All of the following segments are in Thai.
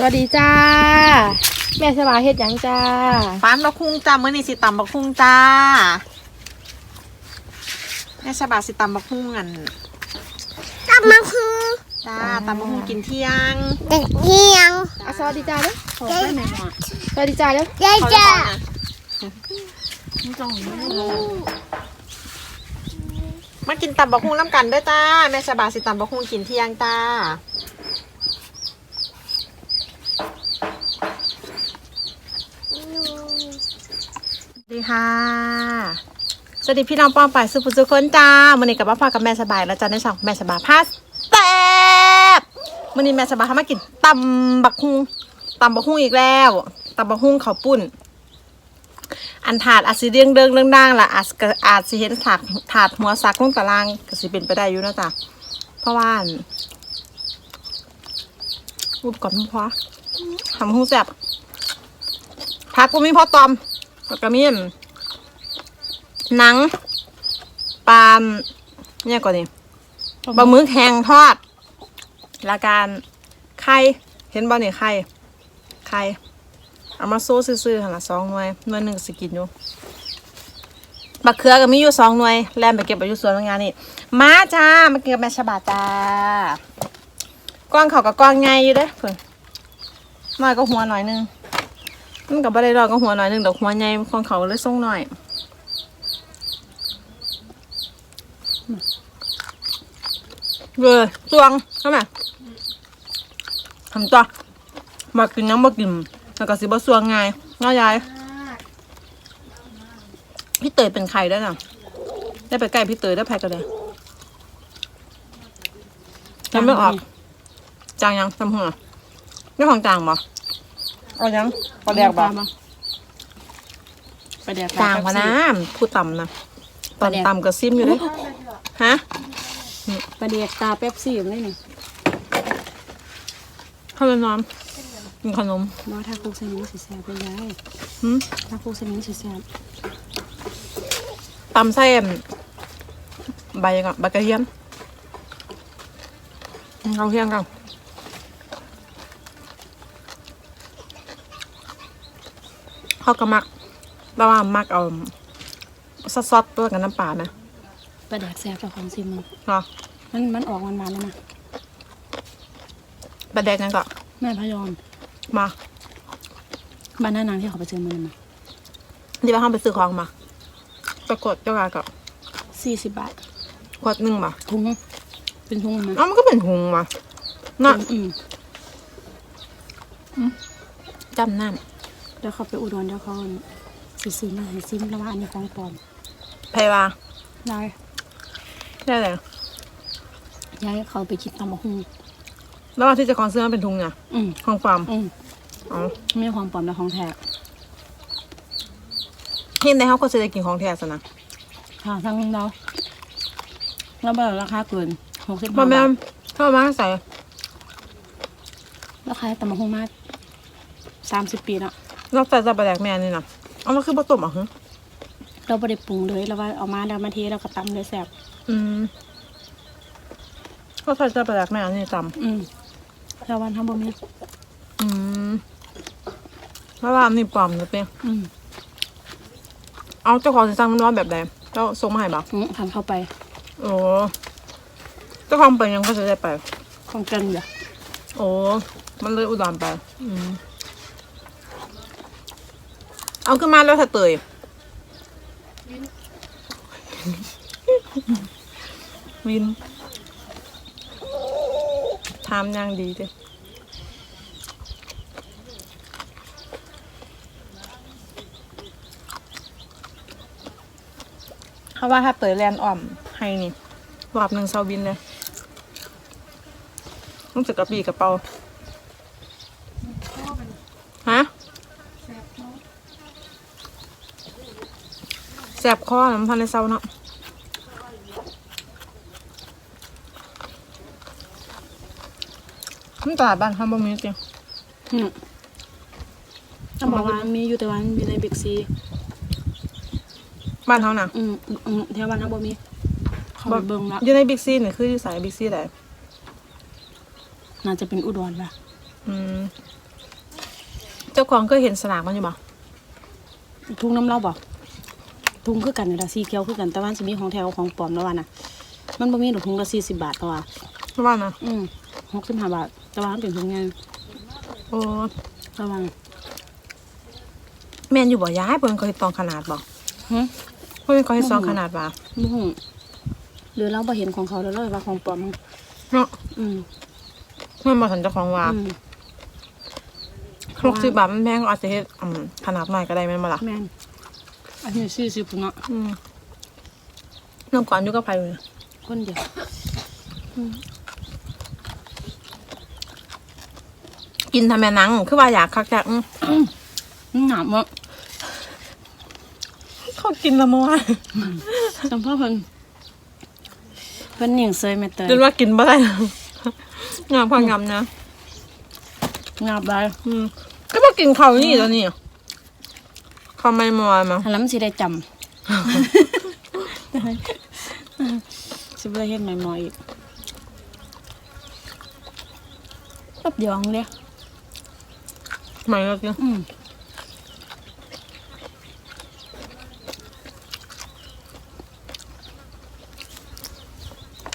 สวัสดีจ้า แม่สบายเฮ็ดหยังจ้าปานบักคุ้งจ้ามื้อนี้สิตำบักคุ้งจ้าแม่ฉบาสิตำบักคุ้งอันกลับมาคือจ้าตำบักคุ้งกินเที่ยงเด็กเที่ยงอะสวัสดีจ้าเด้อขอได้ไหมหมอสวัสดีจ้าเด้อยายจ้ามากินตำบักคุ้งน้ำกันเด้วยจ้าแม่ฉบาสิตำบักคุ้งกินเที่ยงจ้าสวัส ดีค่ะ สวัสดีพี่น้องป้องไปสุภุสุคนจ้ามื่อนี้กับป้าพากับแม่สบายแล้วจ้าในช่องแม่สบายพาสแซ่บมื่อนี้แม่สบายทำมากินตำบักฮุงตำบักฮุงอีกแล้วตำบักฮุงเขาปุ้นอันถาดอาจสิเรื่องเรื่องเรื่องดังละอาจอาจสิเห็นถาดถาดหัวซักลงตารางก็สิเป็นไปได้อยู่นะจ้ะเพราะว่าอันรูปก่อนพอทำหุ้งแซ่บ พักก็มีพอตอมแล้วก็มีนหนังปลาเนี่ยก่อนนี่ปลาหมึกแห้งทอดแล้วการไข่เห็นบ่เนี่ยไข่ไข่เอามาโซ่ซื่อๆหั่นละสองหน่วยหน่วยหนึ่งสกินอยู่บักเขือก็มีอยู่สองหน่วยแล่นไปเก็บไปอยู่สวนโรงงานนี่มาจ้ามากินกับแม่ฉบาจ้าก้อนเขากับก้อนไงอยู่เด้อเพิ่นน้อยก็หัวหน่อยหนึง มันกับบ่ได้รอดก็หัวหน่อยหนึงดอกหัวใหญ่ของเขาเลยส่งหน่อยเลยตวงใช่ไหมทำตัวมากินยังมากินแล้วก็สิบ่สวงไงายง่ายาย พี่เตยเป็นใครได้น่ะ ได้ไปใกล้พี่เตยได้แพ้กันเลยจำไม่ออกจางยังจำหัวนี่ของจางบ่ เอายังปลาแดกบ่ไปแดกจางพะนะพูดต่ำนะตอนต่ำก็ซิมอยู่เลยฮะไปแดกตาเป๊ปซี่อยู่นี่นี่เข้าไปนอนกินขนมบ่ถ้าคุกสนิมสิแซ่บไปยายหืมถ้าคุกสนิมสิแซ่บตำไส้อั่นใบกับใบกระเทียมเอาเทียมกัน เขาก็มักแต่ว่ามักเอาซอสๆตัวกับน้ำปลานะไปแดกแซ่บเจ้าของซิมมึงเนาะมันมันออกมันมาแล้วนะปลาแดกนั่นก็แม่พยอนมาบ้านหน้านางที่เขาไปเจอมันมาที่ว่าห้องไปซื้อของมาไปกดเจ้ากากับสี่สิบบาทขวดหนึ่งมาถุงเป็นถุงมาเอ้ามันก็เป็นหุงมาเนาะอืมจำนั่น เดี๋ยวเขาไปอุดรเดี๋ยวเขาสิซื้อมาให้ซิมแล้วว่าอันนี้ของปลอมไพวาได้ได้เลยย้ายเขาไปคิดตำบักหุ่งแล้วว่าที่เจะของซื้อมันเป็นทุงเนี่ยอืมของฟาร์มอืมอ๋อไม่ใช่ของปลอมแต่ของแท้เห็นในเขาก็จะได้กินของแท้ซะนะค่ะทั้งเราเราแบบราคาเกินหกสิบพ่อห้าแม่บาทเข้ามาใส่ราคาตำบักหุ่งมาสามสิบปีแล้ว นอกจากจะปลาแดกแม่นี่นะเอามาคือผสมอะฮะเราไม่ได้ปรุงเลยเราว่าเอามาแล้วมาเทแล้วก็ตำเลยแซ่บอืมก็ใส่จะปลาแดกแม่นี่จอืมแต่วันทำบ่มีำอืมเพราะว่าอันนี่ปลอมนะเป้อืมเอาเจ้าของสิสั่งมันว่าแบบใดเจ้าส่งมาให้บ่อืมทำเข้าไป โอ้เจ้าของไปยังก็จะได้ไปของเกินอยู่โอ้มันเลยอุดรไป อืม เอาขึ้นมาแล้วถ้าเตยวินทำอย่างดีเด้เขาว่าถ้าเตยแลนด์อ่อมให้นี่รอบหนึ่งเซาบินเลยต้องจะกระปีกระเป๋าฮะ แสบคอน้ำพันในเศร้าเนาะมันตลาดบ้านเขาบ่มีจริงอืมถ้าบอกว่ามีอยู่แต่ว่ามีในบิ๊กซีบ้านเขาน่ะอืมอืมแถวบ้านทำบ่มีเขาไปเบิ่งละอยู่ในบิ๊กซีนี่คืออยู่สายบิ๊กซีไหนน่าจะเป็นอุดรป่ะอืมของก็เห็นสลากมันอยู่บ่ทุงน้ำเล่าบ่ ทุงคือกันนี่ละสีเขียวคือกันแต่ว่าจะมีของแถวของปลอมแล้วว่านะมันบ่มีดอกทุงละสี่สิบบาทแต่ว่าว่านะอืมหกสิบห้าบาท แต่ว่ามันเป็นทุงไงโอ้ระวังแมนอยู่บ่ย้ายเพิ่นเฮ็ดตองขนาดบ่หึเพิ่นเฮ็ดซองขนาดบ่บุ้หรือเราบ่เห็นของเขาแล้วเลยว่าของปลอมมั้งเนาะอืมเพิ่นบ่ทันเจ้าของว่าอืม60บาทมันแพงก็อาจจะเฮ็ดอืมขนาดหน้อยก็ได้แม่นบ่ล่ะแม่น อันนี้สี่สิบเนาะอืมน้ำก่อนอยู่กับไผเลยคนเดียวกินทำแม่หนัง คือว่าอยากคักจักอื้อมันหนามวะเขากินละมั้วจำพ่อเพิ่นเพิ่นหนิงเซยแม่เตยจนว่ากินบ่ได้งามพังงามนะงาบได้อืมก็บ่กินข้าวนี่ตอนนี้ ข้าวไม่มอยมาหันแล้วมันสิได้จำสิบ่ได้เฮ็ดใหม่ๆอีกตับยองเลยใหม่ก็กินอืม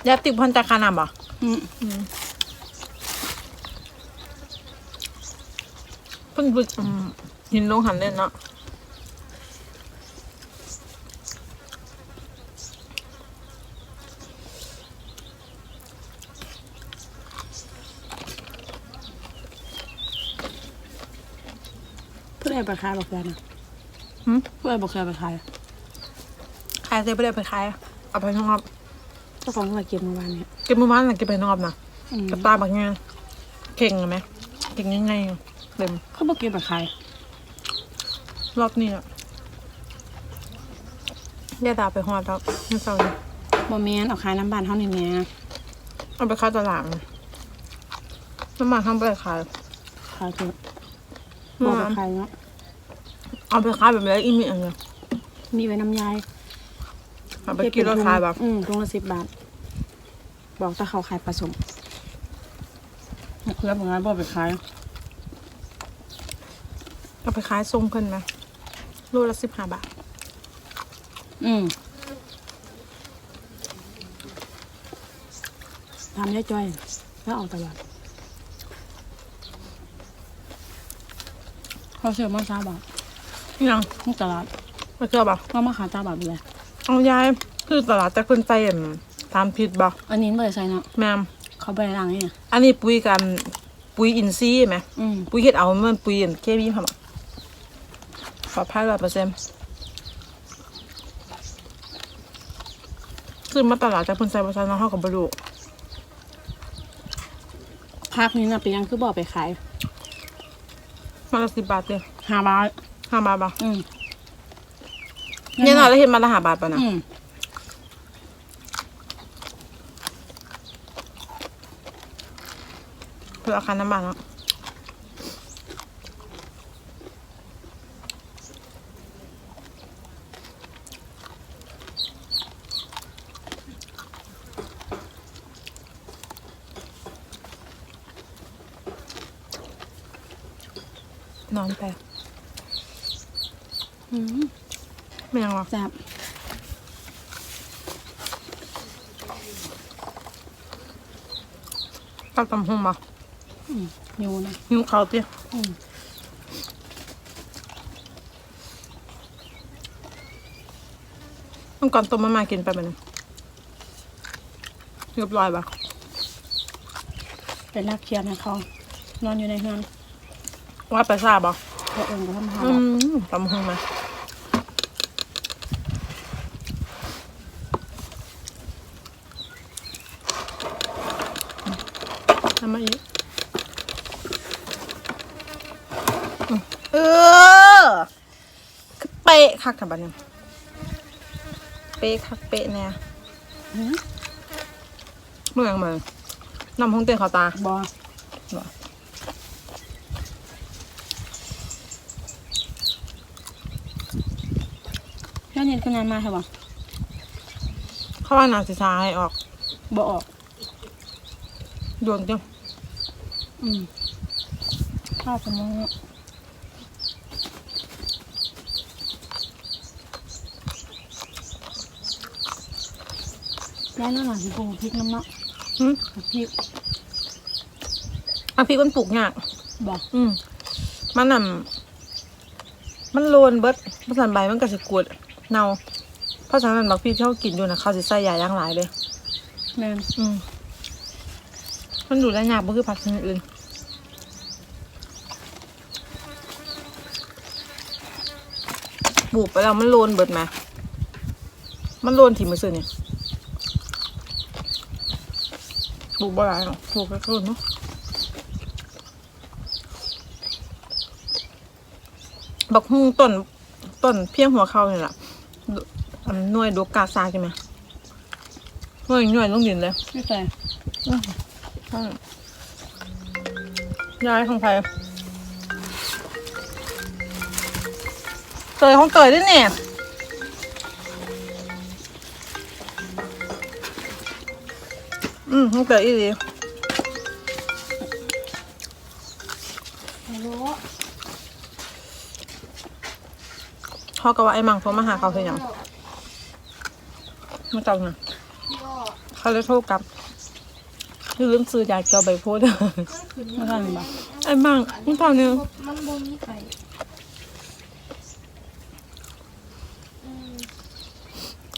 ยาติบพันตะคานาบ่อืมเพิ่นบึกอืมหินลงหันเล่นเนาะ เพื่อให้ไปขายบ่เคยนะหึเพื่อให้บ่เคไปขายขายเสร็จบ่ได้ไปขายเอาไปนองอบเจ้าของเขามาเก็บเมื่อวานเนี่ยเก็บมื้อวานน่ะเก็บไปนองอบนะอืมกระตาบักเงี้ยเข่งไหมเข่งยังไงเต็มเขาบ่เก็บไปขายรอบนี้อะย่าดาไปฮอดแล้วนี่เศร้าเลยบ่แม่นเอาขายน้ำบานเฮานี่แหม่เอาไปขายตลาดน้ำมันทำไปขายขายเถอะบ่มไปขายเนาะ เอาไปขายแบบนี้อีมีอันเงี้ยมีไว้น้ำยายเอาไปกินแล้วขายแบบอืมถุงละ10บาท บอกถ้าเขาขายผสมแล้วบ่งั้นบ่ไปขายเอาไปขายทรงเพิ่นไหมโลละสิบห้าบาท อืมทำได้จ้อยแล้วเอาตลอดเขาเชื่อมาซาบาท ยังที่ตลาดมาเจอบ่เขามาขายตาบาทไปเลยเอายายคือตลาดแต่เพิ่นใส่อั่นตามผิดบ่อันนี้ไม่ได้ใส่เนาะแม่มเขาไปล้างนี่อันนี้ปุ๋ยกันปุ๋ยอินทรีย์ไหมอืมปุ๋ยเฮ็ดเอามันปุ๋ยอันเคมีค่ะปลอดภัยร้อยเปอร์เซ็นต์ซื้อมาตลาดแต่เพิ่นใส่บ่ใส่เนาะเฮาก็บ่รู้ภาคนี้นะเป็นยังคือบอกไปขายมาละ10บาทเด้อห้าบาท ห้าบาทบ่อืมเนี่ยน่ะแล้วเฮ็ดมาละห้าบาทป่ะนะอืมเพื่อเอาค่าน้ำมันเนาะนอนไป อืมไม่ยังหรอกแซ่บตักตำหงมาอืมอยู่นะหิวข้าวเตี้ยอืมต้องก่อนต้มมามากินไปมันงเรียบร้อยปะเป็นรักเคียนให้เขานอนอยู่ในเฮือนว่าไปทราบปะเขาเองก็ทำหาอืบาทมตำหงมาทำมาอีกอืมเออคือเป๊ะ คักกับบันเนี่ยเป๊ะคักเป๊ะเนี่ยอืมเมื่อไงมาน้ำห้องเต้นเขาตาบอเหรอแค่นี้คืองานมาใช่ปะเข้าว่านาสิชาให้ออกบอออกโดนจังอืมข้าวสมอง ย้ายนั่นหน่อยสิปลูกพริกน้ำเนาะหืมพริกอะพี่มันปลูกยากบอกอืมมันน่ะมันโลนเบิดภาษาใบมันก็สิกวดเน่าเพราะฉะนั้นบักพี่ที่เขากินอยู่นะเขาสิใส่ยาอย่างหลายเลย แม่นอืมมันดูแลยากบ่คือผักชนิดอื่นปลูกไปแล้วมันโลนเบิดไหมมันโลนถิ่มมือซื้อเนี่ยป ลูกบ่หลายหรอกปลูกแค่ต้นเนาะบักฮุ่งต้นต้นเพียงหัวเขาเนี่ยแหละดอันหน่วยดกกาซาใช่ไหมหน่วยหน่วยลงดินเลยไม่ใส่ใช่ย้ายของใครเตยของเตยด้วยเนี่ย อืมของเตยอีดีเขาก็ว่าไอ้มังโทรมาหาเขาเพียงยังมาจังนะเขาเลยโทรกลับคือลืมซื้อยาเกี่ยวใบโพดไม่ใส่บอกไอ้บ้างนี่ตอนนี้มันบ่มีไข่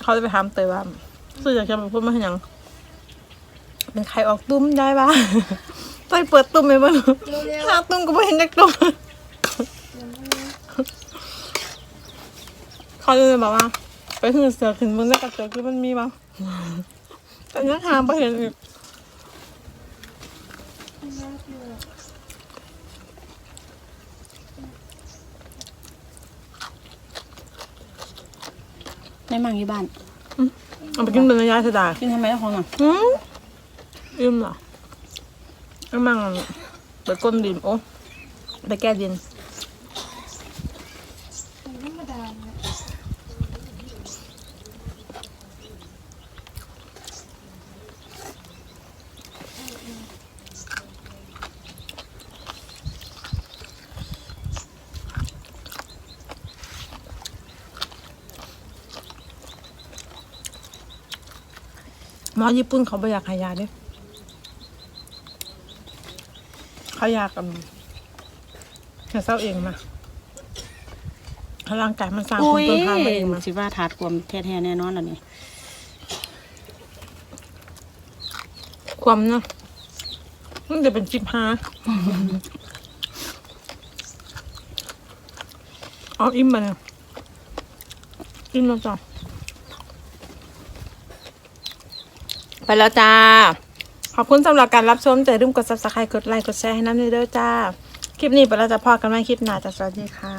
เขาจะไปถามเตยว่าซื้อยาเกี่ยวใบโพดมาให้ยัง เป็นใครออกตุ้มได้ปะเตยเปิดตุ้มไปบ้างเร็วหาตุ้มก็ไม่เห็นจักตุ้มเขาเลยบอกว่า ไปหือเสือขึ้นมึงแล้วกระจกที่มันมีบ้างแต่ยังหาไม่เห็นอีกในมั่งที่บ้านเอาไปกินเป็นระยะเสียดายกินทำไมเจ้าของน่ะ อิ่มเหรอไอ้มั่งไปก้นดินโอ้ไปแก้ดินหมอญี่ปุ่นเขาไม่อยากให้ยาเด้ เขาอยากกันให้เศร้าเองมาถ้าร่างกายมันสร้างภูอุ้มิยต้านทานมาเองมาสิว่าถาดกวมแท้ๆแน่นอนแล้วนี่ความเนาะมันจะเป็นจิบฮาเอาอิ่มมาเนี่ยอิ่มแล้วจ้ะไปแล้วจ้า ขอบคุณสำหรับการรับชมใจรุ่มกด subscribe กดไลค์กดแชร์ให้น้ำเด้อจ้า คลิปนี้ไปแล้วจะพอกันไหม่คลิปหน้าจะสวัสดีค่ะ